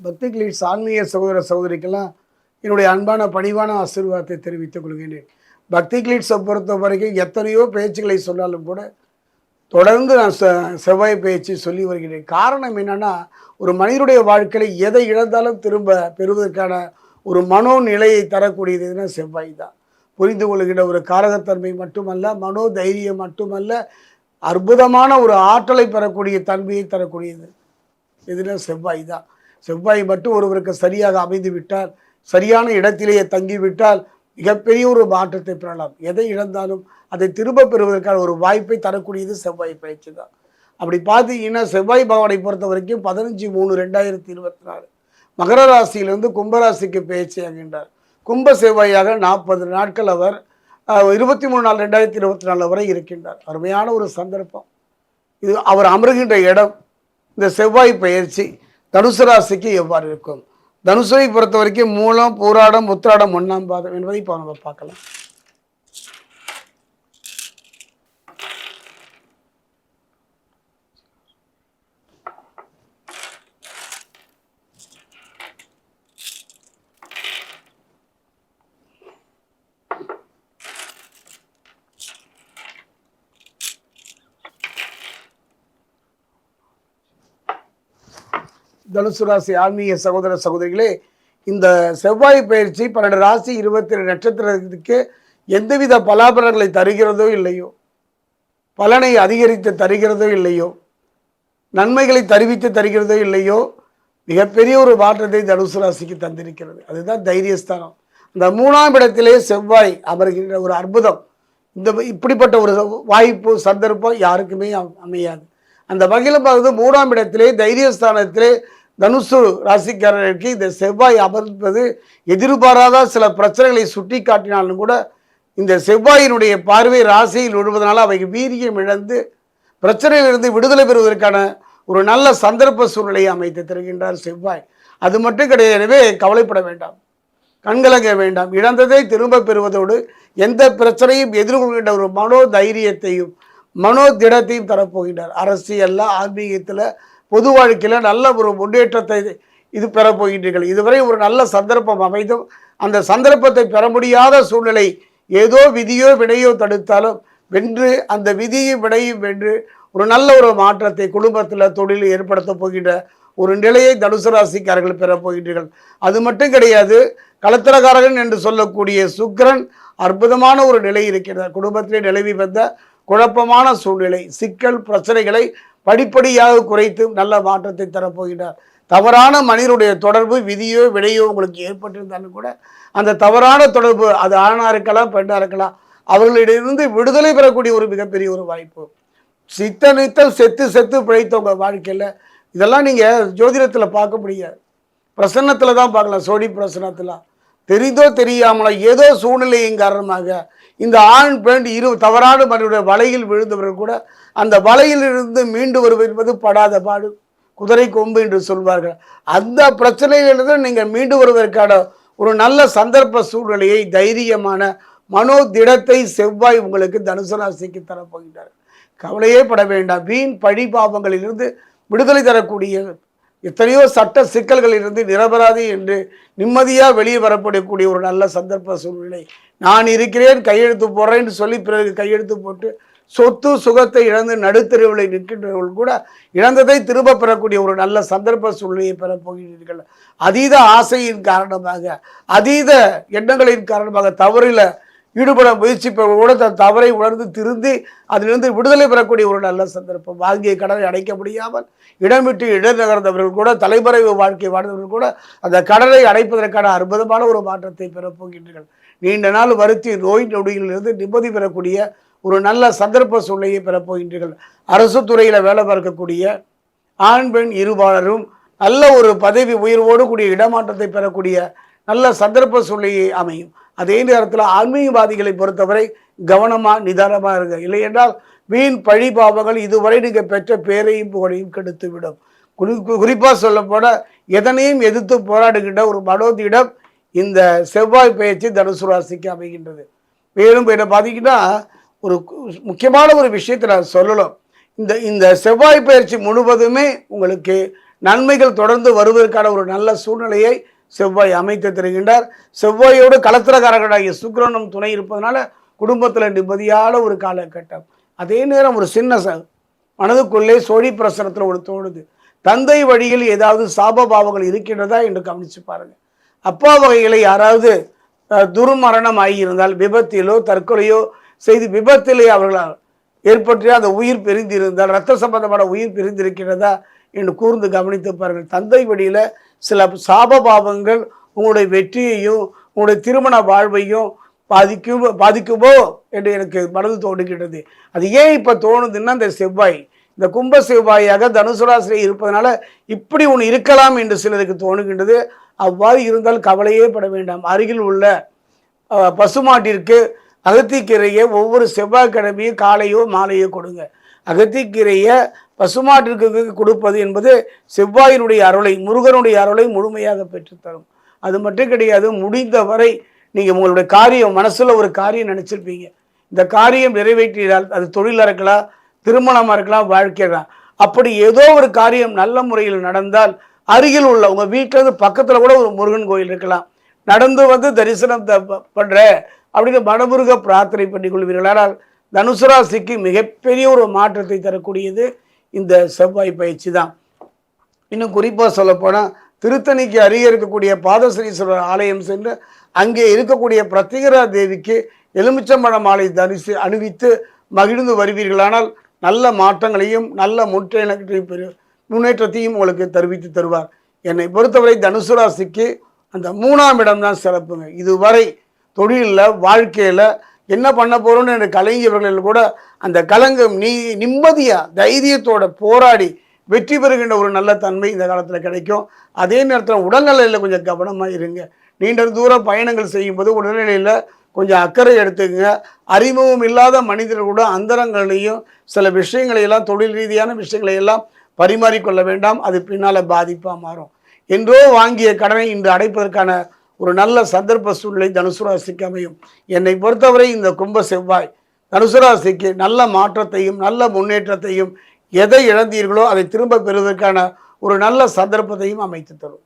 பக்தி கிளீட்ஸ் ஆன்மீக சகோதர சகோதரிக்கெல்லாம் என்னுடைய அன்பான பணிவான ஆசீர்வாதத்தை தெரிவித்துக் கொள்கின்றேன். பக்தி கிளீட்ஸை பொறுத்த வரைக்கும் எத்தனையோ பேச்சுக்களை சொன்னாலும் கூட தொடர்ந்து நான் செ செவ்வாய் பேச்சு சொல்லி வருகிறேன் காரணம் என்னென்னா ஒரு மனிதனுடைய வாழ்க்கையில் எதை இழந்தாலும் திரும்ப பெறுவதற்கான ஒரு மனோநிலையை தரக்கூடியதுன்னா செவ்வாய் தான். புரிந்து கொள்கின்ற ஒரு காரகத்தன்மை மட்டுமல்ல மனோ தைரியம் மட்டுமல்ல அற்புதமான ஒரு ஆற்றலை பெறக்கூடிய தன்மையை தரக்கூடியது இதுனா செவ்வாய் தான். செவ்வாய் மட்டும் ஒருவருக்கு சரியாக அமைந்து விட்டால் சரியான இடத்திலேயே தங்கிவிட்டால் மிகப்பெரிய ஒரு மாற்றத்தை பெறலாம். எதை இழந்தாலும் அதை திரும்ப பெறுவதற்கான ஒரு வாய்ப்பை தரக்கூடியது செவ்வாய் பயிற்சி தான் அப்படி பார்த்தீங்கன்னா செவ்வாய் பகவானை பொறுத்த வரைக்கும் பதினஞ்சு மூணு ரெண்டாயிரத்தி இருபத்தி நாலு மகர ராசியிலிருந்து கும்பராசிக்கு பயிற்சியாகின்றார் கும்ப செவ்வாயாக நாற்பது நாட்கள் அவர் இருபத்தி மூணு நாள் ரெண்டாயிரத்தி இருபத்தி நாலு வரை இருக்கின்றார். அருமையான ஒரு சந்தர்ப்பம். இது அவர் அமருகின்ற இடம். இந்த செவ்வாய் பயிற்சி தனுசு ராசிக்கு எவ்வாறு இருக்கும்? தனுசை பொறுத்த வரைக்கும் மூலம் பூராடம் உத்திராடம் ஒன்றாம் பாதம் என்பதை இப்போ நம்ம பார்க்கலாம். தனுசு ராசி ஆன்மீக சகோதர சகோதரிகளே இந்த செவ்வாய் பயிற்சி பன்னெண்டு ராசி இருபத்தி ரெண்டு நட்சத்திரத்துக்கு எந்தவித பலாபலங்களை தருகிறதோ இல்லையோ பலனை அதிகரித்து தருகிறதோ இல்லையோ நன்மைகளை தருவித்து தருகிறதோ இல்லையோ மிகப்பெரிய ஒரு மாற்றத்தை தனுசு ராசிக்கு தந்திருக்கிறது. அதுதான் தைரியஸ்தானம். இந்த மூணாம் இடத்திலே செவ்வாய் அமர்கின்ற ஒரு அற்புதம். இந்த இப்படிப்பட்ட ஒரு வாய்ப்பு சந்தர்ப்பம் யாருக்குமே அம்- அமையாது. அந்த வகையில் பார்த்து மூணாம் இடத்திலே தைரியஸ்தானத்திலே தனுசு ராசிக்காரருக்கு இந்த செவ்வாய் அமர்ந்தது எதிர்பாராத சில பிரச்சனைகளை சுட்டி காட்டினாலும் கூட இந்த செவ்வாயினுடைய பார்வை ராசியில் விழுவதனால அவை வீரியம் இழந்து பிரச்சனையிலிருந்து விடுதலை பெறுவதற்கான ஒரு நல்ல சந்தர்ப்ப சூழ்நிலையை அமைத்து தருகின்றார் செவ்வாய். அது மட்டும் கிடையாது. எனவே கவலைப்பட வேண்டாம். கண்கலங்க வேண்டாம். இழந்ததை திரும்ப பெறுவதோடு எந்த பிரச்சனையும் எதிர்கொள்கின்ற ஒரு மனோ தைரியத்தையும் மனோ திடத்தையும் தரப்போகின்றார். அரசியலில் ஆன்மீகத்தில் பொது வாழ்க்கையில் நல்ல ஒரு முன்னேற்றத்தை இது பெறப்போகின்றீர்கள். இதுவரை ஒரு நல்ல சந்தர்ப்பம் அமைந்தும் அந்த சந்தர்ப்பத்தை பெற முடியாத சூழ்நிலை ஏதோ விதியோ வினையோ தடுத்தாலும் வென்று அந்த விதியும் வினையும் வென்று ஒரு நல்ல ஒரு மாற்றத்தை குடும்பத்தில் தொழிலில் ஏற்படுத்த போகின்ற ஒரு நிலையை தனுசு ராசிக்காரர்கள் பெறப் போகின்றீர்கள். அது மட்டும் கிடையாது கலத்திரகாரகன் என்று சொல்லக்கூடிய சுக்கிரன் அற்புதமான ஒரு நிலை இருக்கிறார். குடும்பத்திலே நிலவி வந்த குழப்பமான சூழ்நிலை சிக்கல் பிரச்சனைகளை படிப்படியாக குறைத்து நல்ல மாற்றத்தை தரப்போகிறார். தவறான மனிதனுடைய தொடர்பு விதியோ விடையோ உங்களுக்கு ஏற்பட்டிருந்தாலும் கூட அந்த தவறான தொடர்பு அது ஆணாக இருக்கலாம் பெண்ணாக இருக்கலாம் அவர்களிடமிருந்து விடுதலை பெறக்கூடிய ஒரு மிகப்பெரிய ஒரு வாய்ப்பு. சித்த நித்தம் செத்து செத்து பிழைத்தவங்க வாழ்க்கையில் இதெல்லாம் நீங்கள் ஜோதிடத்தில் பார்க்க முடியாது. பிரசன்னத்தில் தான் பார்க்கலாம் சோடி பிரசன்னத்தில். தெரிந்தோ தெரியாமலோ ஏதோ சூழ்நிலையின் காரணமாக இந்த ஆண் பெண் இரு தவறான மனிதனுடைய வலையில் விழுந்தவர்கள் கூட அந்த வலையிலிருந்து மீண்டு வருவது என்பது படாத பாடு. குதிரை கொம்பு என்று சொல்வார்கள். அந்த பிரச்சனையிலிருந்து நீங்கள் மீண்டு வருவதற்கான ஒரு நல்ல சந்தர்ப்ப சூழ்நிலையை தைரியமான மனோ திடத்தை செவ்வாய் உங்களுக்கு தனுசு ராசிக்கு தரப்போகின்றார். கவலையே பட வேண்டாம். வீண் பழி பாவங்களிலிருந்து விடுதலை தரக்கூடிய எத்தனையோ சட்ட சிக்கல்களிலிருந்து நிரபராதி என்று நிம்மதியாக வெளியே வரப்படக்கூடிய ஒரு நல்ல சந்தர்ப்ப சூழ்நிலை. நான் இருக்கிறேன் கையெழுத்து போடுறேன்னு சொல்லி பிறகு கையெழுத்து போட்டு சொத்து சுகத்தை இழந்து நடுத்தருவில் நிற்கின்றவர்கள் கூட இழந்ததை திரும்ப பெறக்கூடிய ஒரு நல்ல சந்தர்ப்ப சூழ்நிலையை பெறப்போகிறீர்கள் அதீத ஆசையின் காரணமாக அதீத எண்ணங்களின் காரணமாக தவறில் ஈடுபட முயற்சிப்பவர்கள் கூட தன் தவறை உணர்ந்து திருந்தி அதிலிருந்து விடுதலை பெறக்கூடிய ஒரு நல்ல சந்தர்ப்பம். வாங்கிய கடனை அடைக்க முடியாமல் இடம் விட்டு இடம் நகர்ந்தவர்கள் கூட தலைமறைவு வாழ்க்கை வாழ்ந்தவர்கள் கூட அந்த கடனை அடைப்பதற்கான அற்புதமான ஒரு மாற்றத்தை பெறப் போகின்றீர்கள். நீண்ட நாள் வருத்தி நோய் நொடியிலிருந்து நிம்மதி பெறக்கூடிய ஒரு நல்ல சந்தர்ப்ப சூழ்நிலையை பெறப்போகின்றீர்கள் அரசு துறையில் வேலை பார்க்கக்கூடிய ஆண் பெண் இருபாலரும் நல்ல ஒரு பதவி உயர்வோடு கூடிய இடமாற்றத்தை பெறக்கூடிய நல்ல சந்தர்ப்ப சூழ்நிலையை அமையும். அதே நேரத்தில் ஆன்மீகவாதிகளை பொறுத்தவரை கவனமாக நிதானமாக இருங்க. இல்லை என்றால் வீண் பழி பாவங்கள் இதுவரை நீங்கள் பெற்ற பேரையும் புகழையும் கெடுத்துவிடும். குறி குறிப்பாக சொல்லப்போனால் எதனையும் எதிர்த்து போராடுகின்ற ஒரு மனோதிடம் இந்த செவ்வாய் பயிற்சி தனுசு ராசிக்கு அமைகின்றது. மேலும் என்ன பார்த்தீங்கன்னா ஒரு முக்கியமான ஒரு விஷயத்தை நான் சொல்லணும். இந்த இந்த செவ்வாய் பயிற்சி முழுவதுமே உங்களுக்கு நன்மைகள் தொடர்ந்து வருவதற்கான ஒரு நல்ல சூழ்நிலையை செவ்வாய் அமைத்து தருகின்றார். செவ்வாயோடு கலத்திரக்காரர்களாகிய சுக்கிரனும் துணை இருப்பதனால குடும்பத்தில் நிம்மதியான ஒரு காலகட்டம். அதே நேரம் ஒரு சின்ன ச மனதுக்குள்ளே சோழி பிரசனத்தில் ஒரு தோணுது. தந்தை வழியில் ஏதாவது சாபபாவங்கள் இருக்கின்றதா என்று கவனிச்சு பாருங்கள் அப்பா வகைகளை யாராவது துர்மரணம் ஆகியிருந்தால் விபத்திலோ தற்கொலையோ செய்து விபத்திலே அவர்களால் ஏற்பட்டு அந்த உயிர் பிரிந்திருந்தால் ரத்த சம்பந்தமான உயிர் பிரிந்திருக்கிறதா என்று கூர்ந்து கவனித்து பாருங்கள். தந்தை வழியில் சில சாப பாவங்கள் உங்களுடைய வெற்றியையும் உங்களுடைய திருமண வாழ்வையும் பாதிக்கும் பாதிக்குமோ என்று எனக்கு மனது தோணுகின்றது அது ஏன் இப்போ தோணுதுன்னா இந்த செவ்வாய். இந்த கும்ப செவ்வாயாக தனுசுராசிரியை இருப்பதனால இப்படி ஒன்று இருக்கலாம் என்று சிலருக்கு தோணுகின்றது. அவ்வாறு இருந்தால் கவலையே பட வேண்டாம். அருகில் உள்ள பசுமாட்டிற்கு அகத்திக்கீரையை ஒவ்வொரு செவ்வாய்க்கிழமையும் காலையோ மாலையோ கொடுங்க. அகத்திக்கீரையை பசுமாட்டிற்கு கொடுப்பது என்பது செவ்வாயினுடைய அருளை முருகனுடைய அருளை முழுமையாக பெற்றுத்தரும். அது மட்டும் கிடையாது முடிந்தவரை நீங்கள் உங்களுடைய காரியம் மனசில் ஒரு காரியம் நினச்சிருப்பீங்க. இந்த காரியம் நிறைவேற்றினால் அது தொழிலாக இருக்கலாம் திருமணமாக இருக்கலாம் வாழ்க்கையெல்லாம் அப்படி ஏதோ ஒரு காரியம் நல்ல முறையில் நடந்தால் அருகில் உள்ள உங்கள் வீட்டிலேருந்து பக்கத்தில் கூட ஒரு முருகன் கோயில் இருக்கலாம். நடந்து வந்து தரிசனம் த- அப்படின்னு மனமுருக பிரார்த்தனை பண்ணி கொள்வீர்கள். ஆனால் தனுசு ராசிக்கு மிகப்பெரிய ஒரு மாற்றத்தை தரக்கூடியது இந்த செவ்வாய் பயிற்சி தான். இன்னும் குறிப்பாக சொல்லப்போனால் திருத்தணிக்கு அருகே இருக்கக்கூடிய பாதசனீஸ்வரர் ஆலயம் சென்று அங்கே இருக்கக்கூடிய பிரத்யேகரா தேவிக்கு எலுமிச்சம்பழ மாலை தரிசி அணிவித்து மகிழ்ந்து வருவீர்களானால் நல்ல மாற்றங்களையும் நல்ல முற்றேற்றத்தையும் முன்னேற்றத்தையும் உங்களுக்கு தெரிவித்து தருவார். என்னை பொறுத்தவரை தனுசு ராசிக்கு அந்த மூணாம் இடம் தான் சிறப்புங்க. இதுவரை தொழிலில் வாழ்க்கையில் என்ன பண்ண போகிறோன்னு என்று கலைஞர்கள் கூட அந்த கலங்கம் நீ நிம்மதியாக தைரியத்தோட போராடி வெற்றி பெறுகின்ற ஒரு நல்ல தன்மை இந்த காலத்தில் கிடைக்கும். அதே நேரத்தில் உடல்நிலையில் கொஞ்சம் கவனமாக இருங்க. நீண்ட தூர பயணங்கள் செய்யும்போது உடல்நிலையில் கொஞ்சம் அக்கறை எடுத்துக்கங்க. அறிமுகம் இல்லாத மனிதர்கள் கூட அந்தரங்களையும் சில விஷயங்களையெல்லாம் தொழில் ரீதியான விஷயங்களையெல்லாம் பரிமாறிக்கொள்ள வேண்டாம். அது பின்னால் பாதிப்பாக மாறும். என்றோ வாங்கிய கடனை இன்று அடைப்பதற்கான ஒரு நல்ல சந்தர்ப்ப சூழ்நிலை தனுசு ராசிக்கு அமையும். என்னை பொறுத்தவரை இந்த கும்ப செவ்வாய் தனுசு ராசிக்கு நல்ல மாற்றத்தையும் நல்ல முன்னேற்றத்தையும் எதை இழந்தீர்களோ அதை திரும்ப பெறுவதற்கான ஒரு நல்ல சந்தர்ப்பத்தையும் அமைத்து தரும்.